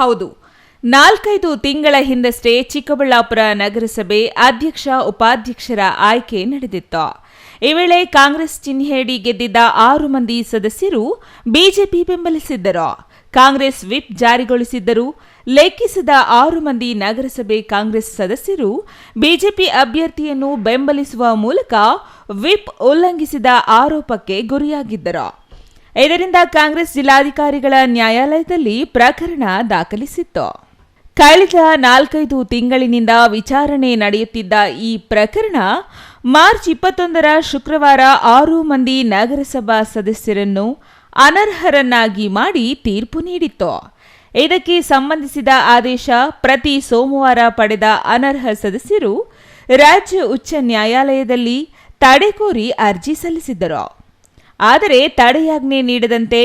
ಹೌದು. ನಾಲ್ಕೈದು ತಿಂಗಳ ಹಿಂದಷ್ಟೇ ಚಿಕ್ಕಬಳ್ಳಾಪುರ ನಗರಸಭೆ ಅಧ್ಯಕ್ಷ ಉಪಾಧ್ಯಕ್ಷರ ಆಯ್ಕೆ ನಡೆದಿತ್ತು. ಈ ವೇಳೆ ಕಾಂಗ್ರೆಸ್ ಚಿಹ್ನೆಯಡಿ ಗೆದ್ದಿದ್ದ ಆರು ಮಂದಿ ಸದಸ್ಯರು ಬಿಜೆಪಿ ಬೆಂಬಲಿಸಿದ್ದರು. ಕಾಂಗ್ರೆಸ್ ವಿಪ್ ಜಾರಿಗೊಳಿಸಿದ್ದರು ಲೆಕ್ಕಿಸಿದ ಆರು ಮಂದಿ ನಗರಸಭೆ ಕಾಂಗ್ರೆಸ್ ಸದಸ್ಯರು ಬಿಜೆಪಿ ಅಭ್ಯರ್ಥಿಯನ್ನು ಬೆಂಬಲಿಸುವ ಮೂಲಕ ವಿಪ್ ಉಲ್ಲಂಘಿಸಿದ ಆರೋಪಕ್ಕೆ ಗುರಿಯಾಗಿದ್ದರು. ಇದರಿಂದ ಕಾಂಗ್ರೆಸ್ ಜಿಲ್ಲಾಧಿಕಾರಿಗಳ ನ್ಯಾಯಾಲಯದಲ್ಲಿ ಪ್ರಕರಣ ದಾಖಲಿಸಿತ್ತು. ಕಳೆದ ನಾಲ್ಕೈದು ತಿಂಗಳಿನಿಂದ ವಿಚಾರಣೆ ನಡೆಯುತ್ತಿದ್ದ ಈ ಪ್ರಕರಣ ಮಾರ್ಚ್ ಇಪ್ಪತ್ತೊಂದರ ಶುಕ್ರವಾರ ಆರು ಮಂದಿ ನಗರಸಭಾ ಸದಸ್ಯರನ್ನು ಅನರ್ಹರನ್ನಾಗಿ ಮಾಡಿ ತೀರ್ಪು ನೀಡಿತ್ತು. ಇದಕ್ಕೆ ಸಂಬಂಧಿಸಿದ ಆದೇಶ ಪ್ರತಿ ಸೋಮವಾರ ಪಡೆದ ಅನರ್ಹ ಸದಸ್ಯರು ರಾಜ್ಯ ಉಚ್ಚ ನ್ಯಾಯಾಲಯದಲ್ಲಿ ತಡೆ ಕೋರಿ ಅರ್ಜಿ ಸಲ್ಲಿಸಿದ್ದರು. ಆದರೆ ತಡೆಯಾಜ್ಞೆ ನೀಡದಂತೆ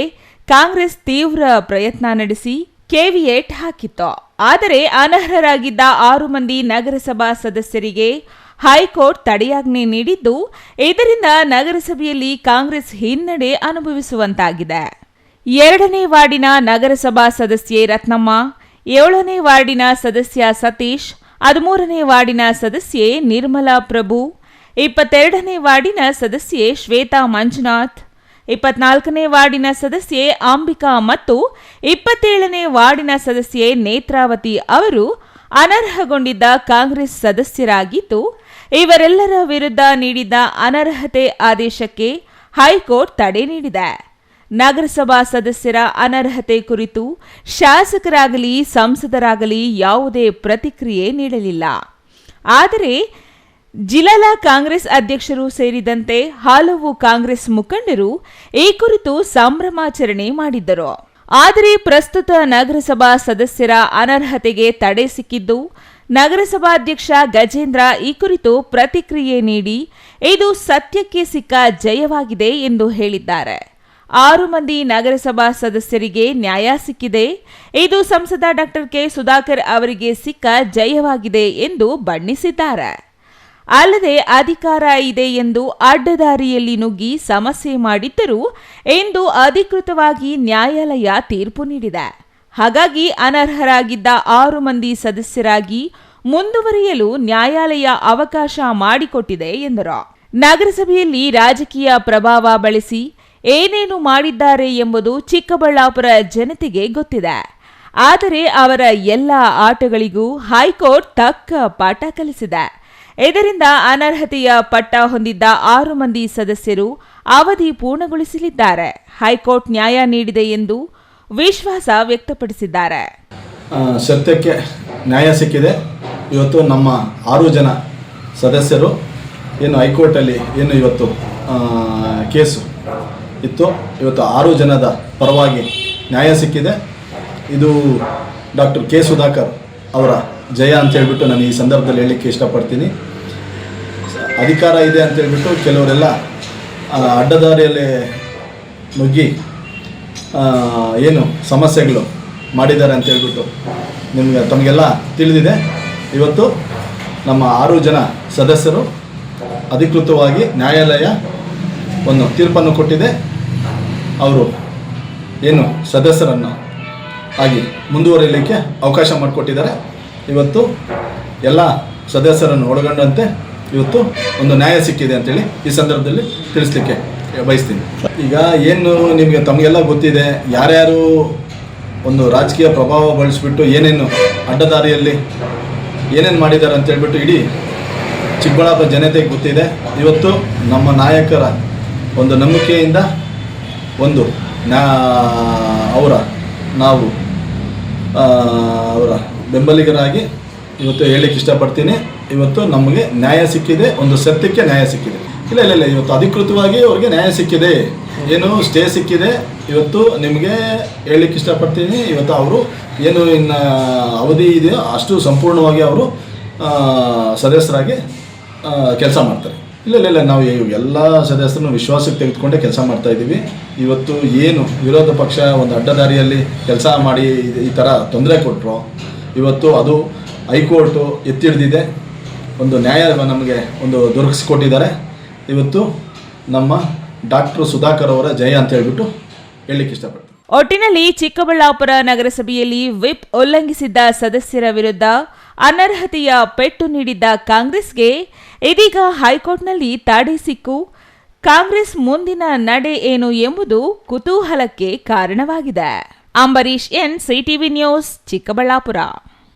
ಕಾಂಗ್ರೆಸ್ ತೀವ್ರ ಪ್ರಯತ್ನ ನಡೆಸಿ ಕೆವಿಯೇಟ್ ಹಾಕಿತ್ತು. ಆದರೆ ಅನರ್ಹರಾಗಿದ್ದ ಆರು ಮಂದಿ ನಗರಸಭಾ ಸದಸ್ಯರಿಗೆ ಹೈಕೋರ್ಟ್ ತಡೆಯಾಜ್ಞೆ ನೀಡಿದ್ದು, ಇದರಿಂದ ನಗರಸಭೆಯಲ್ಲಿ ಕಾಂಗ್ರೆಸ್ ಹಿನ್ನಡೆ ಅನುಭವಿಸುವಂತಾಗಿದೆ. ಎರಡನೇ ವಾರ್ಡಿನ ನಗರಸಭಾ ಸದಸ್ಯೆ ರತ್ನಮ್ಮ, ಏಳನೇ ವಾರ್ಡಿನ ಸದಸ್ಯ ಸತೀಶ್, ಹದಿಮೂರನೇ ವಾರ್ಡಿನ ಸದಸ್ಯೆ ನಿರ್ಮಲಾ ಪ್ರಭು ಇಪ್ಪತ್ತೆರಡನೇ ವಾರ್ಡಿನ ಸದಸ್ಯೆ ಶ್ವೇತಾ ಮಂಜುನಾಥ್, ಇಪ್ಪತ್ನಾಲ್ಕನೇ ವಾರ್ಡಿನ ಸದಸ್ಯೆ ಅಂಬಿಕಾ ಮತ್ತು ಇಪ್ಪತ್ತೇಳನೇ ವಾರ್ಡಿನ ಸದಸ್ಯೆ ನೇತ್ರಾವತಿ ಅವರು ಅನರ್ಹಗೊಂಡಿದ್ದ ಕಾಂಗ್ರೆಸ್ ಸದಸ್ಯರಾಗಿದ್ದು, ಇವರೆಲ್ಲರ ವಿರುದ್ಧ ನೀಡಿದ್ದ ಅನರ್ಹತೆ ಆದೇಶಕ್ಕೆ ಹೈಕೋರ್ಟ್ ತಡೆ ನೀಡಿದೆ. ನಗರಸಭಾ ಸದಸ್ಯರ ಅನರ್ಹತೆ ಕುರಿತು ಶಾಸಕರಾಗಲಿ, ಸಂಸದರಾಗಲಿ ಯಾವುದೇ ಪ್ರತಿಕ್ರಿಯೆ ನೀಡಲಿಲ್ಲ. ಆದರೆ ಜಿಲ್ಲಾ ಕಾಂಗ್ರೆಸ್ ಅಧ್ಯಕ್ಷರು ಸೇರಿದಂತೆ ಹಲವು ಕಾಂಗ್ರೆಸ್ ಮುಖಂಡರು ಈ ಕುರಿತು ಸಂಭ್ರಮಾಚರಣೆ ಮಾಡಿದ್ದರು. ಆದರೆ ಪ್ರಸ್ತುತ ನಗರಸಭಾ ಸದಸ್ಯರ ಅನರ್ಹತೆಗೆ ತಡೆ ಸಿಕ್ಕಿದ್ದು, ನಗರಸಭಾಧ್ಯಕ್ಷ ಗಜೇಂದ್ರ ಈ ಕುರಿತು ಪ್ರತಿಕ್ರಿಯೆ ನೀಡಿ, ಇದು ಸತ್ಯಕ್ಕೆ ಸಿಕ್ಕ ಜಯವಾಗಿದೆ ಎಂದು ಹೇಳಿದ್ದಾರೆ. ಆರು ಮಂದಿ ನಗರಸಭಾ ಸದಸ್ಯರಿಗೆ ನ್ಯಾಯ ಸಿಕ್ಕಿದೆ. ಇದು ಸಂಸದ ಡಾಕ್ಟರ್ ಕೆ ಸುಧಾಕರ್ ಅವರಿಗೆ ಸಿಕ್ಕ ಜಯವಾಗಿದೆ ಎಂದು ಬಣ್ಣಿಸಿದ್ದಾರೆ. ಅಲ್ಲದೆ ಅಧಿಕಾರ ಇದೆ ಎಂದು ಅಡ್ಡದಾರಿಯಲ್ಲಿ ನುಗ್ಗಿ ಸಮಸ್ಯೆ ಮಾಡಿದ್ದರು ಎಂದು ಅಧಿಕೃತವಾಗಿ ನ್ಯಾಯಾಲಯ ತೀರ್ಪು ನೀಡಿದೆ. ಹಾಗಾಗಿ ಅನರ್ಹರಾಗಿದ್ದ ಆರು ಮಂದಿ ಸದಸ್ಯರಾಗಿ ಮುಂದುವರಿಯಲು ನ್ಯಾಯಾಲಯ ಅವಕಾಶ ಮಾಡಿಕೊಟ್ಟಿದೆ ಎಂದರು. ನಗರಸಭೆಯಲ್ಲಿ ರಾಜಕೀಯ ಪ್ರಭಾವ ಬಳಸಿ ಏನೇನು ಮಾಡಿದ್ದಾರೆ ಎಂಬುದು ಚಿಕ್ಕಬಳ್ಳಾಪುರ ಜನತೆಗೆ ಗೊತ್ತಿದೆ. ಆದರೆ ಅವರ ಎಲ್ಲ ಆಟಗಳಿಗೂ ಹೈಕೋರ್ಟ್ ತಕ್ಕ ಪಾಠ ಕಲಿಸಿದೆ. ಇದರಿಂದ ಅನರ್ಹತೆಯ ಪಟ್ಟ ಹೊಂದಿದ್ದ ಆರು ಮಂದಿ ಸದಸ್ಯರು ಅವಧಿ ಪೂರ್ಣಗೊಳಿಸಲಿದ್ದಾರೆ. ಹೈಕೋರ್ಟ್ ನ್ಯಾಯ ನೀಡಿದೆ ಎಂದು ವಿಶ್ವಾಸ ವ್ಯಕ್ತಪಡಿಸಿದ್ದಾರೆ. ಸತ್ಯಕ್ಕೆ ನ್ಯಾಯ ಸಿಕ್ಕಿದೆ. ಇವತ್ತು ನಮ್ಮ ಆರು ಜನ ಸದಸ್ಯರು ಏನು ಹೈಕೋರ್ಟಲ್ಲಿ ಏನು ಇವತ್ತು ಕೇಸು ಇತ್ತು. ಇವತ್ತು ಆರು ಜನದ ಪರವಾಗಿ ನ್ಯಾಯ ಸಿಕ್ಕಿದೆ. ಇದು ಡಾಕ್ಟರ್ ಕೆ ಸುಧಾಕರ್ ಅವರ ಜಯ ಅಂತ ಹೇಳ್ಬಿಟ್ಟು ನಾನು ಈ ಸಂದರ್ಭದಲ್ಲಿ ಹೇಳಲಿಕ್ಕೆ ಇಷ್ಟಪಡ್ತೀನಿ. ಅಧಿಕಾರ ಇದೆ ಅಂತ ಹೇಳ್ಬಿಟ್ಟು ಕೆಲವರೆಲ್ಲ ಅಡ್ಡದಾರಿಯಲ್ಲಿ ನುಗ್ಗಿ ಏನು ಸಮಸ್ಯೆಗಳು ಮಾಡಿದ್ದಾರೆ ಅಂತ ಹೇಳ್ಬಿಟ್ಟು ನಿಮಗೆ, ತಮಗೆಲ್ಲ ತಿಳಿದಿದೆ. ಇವತ್ತು ನಮ್ಮ ಆರು ಜನ ಸದಸ್ಯರು ಅಧಿಕೃತವಾಗಿ ನ್ಯಾಯಾಲಯ ಒಂದು ತೀರ್ಪನ್ನು ಕೊಟ್ಟಿದೆ. ಅವರು ಏನು ಸದಸ್ಯರನ್ನು ಆಗಿ ಮುಂದುವರಿಯಲಿಕ್ಕೆ ಅವಕಾಶ ಮಾಡಿಕೊಟ್ಟಿದ್ದಾರೆ. ಇವತ್ತು ಎಲ್ಲ ಸದಸ್ಯರನ್ನು ಒಳಗೊಂಡಂತೆ ಇವತ್ತು ಒಂದು ನ್ಯಾಯ ಸಿಕ್ಕಿದೆ ಅಂತೇಳಿ ಈ ಸಂದರ್ಭದಲ್ಲಿ ತಿಳಿಸ್ಲಿಕ್ಕೆ ಬಯಸ್ತೀನಿ. ಈಗ ಏನು ನಿಮಗೆ ತಮಗೆಲ್ಲ ಗೊತ್ತಿದೆ, ಯಾರ್ಯಾರು ಒಂದು ರಾಜಕೀಯ ಪ್ರಭಾವ ಬಳಸಿಬಿಟ್ಟು ಏನೇನು ಅಡ್ಡದಾರಿಯಲ್ಲಿ ಏನೇನು ಮಾಡಿದ್ದಾರೆ ಅಂತೇಳ್ಬಿಟ್ಟು ಇಡೀ ಚಿಕ್ಕಬಳ್ಳಾಪುರ ಜನತೆಗೆ ಗೊತ್ತಿದೆ. ಇವತ್ತು ನಮ್ಮ ನಾಯಕರ ಒಂದು ನಂಬಿಕೆಯಿಂದ ಒಂದು ನಾ ಅವರ ನಾವು ಅವರ ಬೆಂಬಲಿಗರಾಗಿ ಇವತ್ತು ಹೇಳಿಕ್ಕೆ ಇಷ್ಟಪಡ್ತೀನಿ. ಇವತ್ತು ನಮಗೆ ನ್ಯಾಯ ಸಿಕ್ಕಿದೆ, ಒಂದು ಸತ್ಯಕ್ಕೆ ನ್ಯಾಯ ಸಿಕ್ಕಿದೆ. ಇಲ್ಲ ಇಲ್ಲ ಇಲ್ಲ, ಇವತ್ತು ಅಧಿಕೃತವಾಗಿ ಅವ್ರಿಗೆ ನ್ಯಾಯ ಸಿಕ್ಕಿದೆ. ಏನು, ಸ್ಟೇ ಸಿಕ್ಕಿದೆ. ಇವತ್ತು ನಿಮಗೆ ಹೇಳಲಿಕ್ಕೆ ಇಷ್ಟಪಡ್ತೀನಿ. ಇವತ್ತು ಅವರು ಏನು ಇನ್ನು ಅವಧಿ ಇದೆಯೋ ಅಷ್ಟು ಸಂಪೂರ್ಣವಾಗಿ ಅವರು ಸದಸ್ಯರಾಗಿ ಕೆಲಸ ಮಾಡ್ತಾರೆ. ಇಲ್ಲ ಇಲ್ಲ ಇಲ್ಲ. ನಾವು ಎಲ್ಲ ಸದಸ್ಯರನ್ನು ವಿಶ್ವಾಸಕ್ಕೆ ತೆಗೆದುಕೊಂಡೇ ಕೆಲಸ ಮಾಡ್ತಾ ಇದ್ದೀವಿ. ಇವತ್ತು ಏನು ವಿರೋಧ ಪಕ್ಷ ಒಂದು ಅಡ್ಡದಾರಿಯಲ್ಲಿ ಕೆಲಸ ಮಾಡಿ ಈ ಥರ ತೊಂದರೆ ಕೊಟ್ಟರು ಇವತ್ತು ಅದು ಹೈಕೋರ್ಟು ಎತ್ತಿಡ್ದಿದೆ ಒಂದು ನ್ಯಾಯ ನಮಗೆ ಒಂದು ದೊರಕಿಸ್ಕೊಟ್ಟಿದ್ದಾರೆ. ಇವತ್ತು ನಮ್ಮ ಡಾಕ್ಟರ್ ಸುಧಾಕರ್ ಅವರ ಜಯ ಅಂತ ಹೇಳ್ಬಿಟ್ಟು ಹೇಳಲಿಕ್ಕೆ ಇಷ್ಟಪಡ್ತೀನಿ. ಒಟ್ಟಿನಲ್ಲಿ ಚಿಕ್ಕಬಳ್ಳಾಪುರ ನಗರಸಭೆಯಲ್ಲಿ ವಿಪ್ ಉಲ್ಲಂಘಿಸಿದ್ದ ಸದಸ್ಯರ ವಿರುದ್ಧ ಅನರ್ಹತೆಯ ಪೆಟ್ಟು ನೀಡಿದ್ದ ಕಾಂಗ್ರೆಸ್ಗೆ ಇದೀಗ ಹೈಕೋರ್ಟ್ನಲ್ಲಿ ತಾಡಿ ಸಿಕ್ಕು. ಕಾಂಗ್ರೆಸ್ ಮುಂದಿನ ನಡೆ ಏನು ಎಂಬುದು ಕುತೂಹಲಕ್ಕೆ ಕಾರಣವಾಗಿದೆ. Ambareesh N CTV news, Chikkaballapura.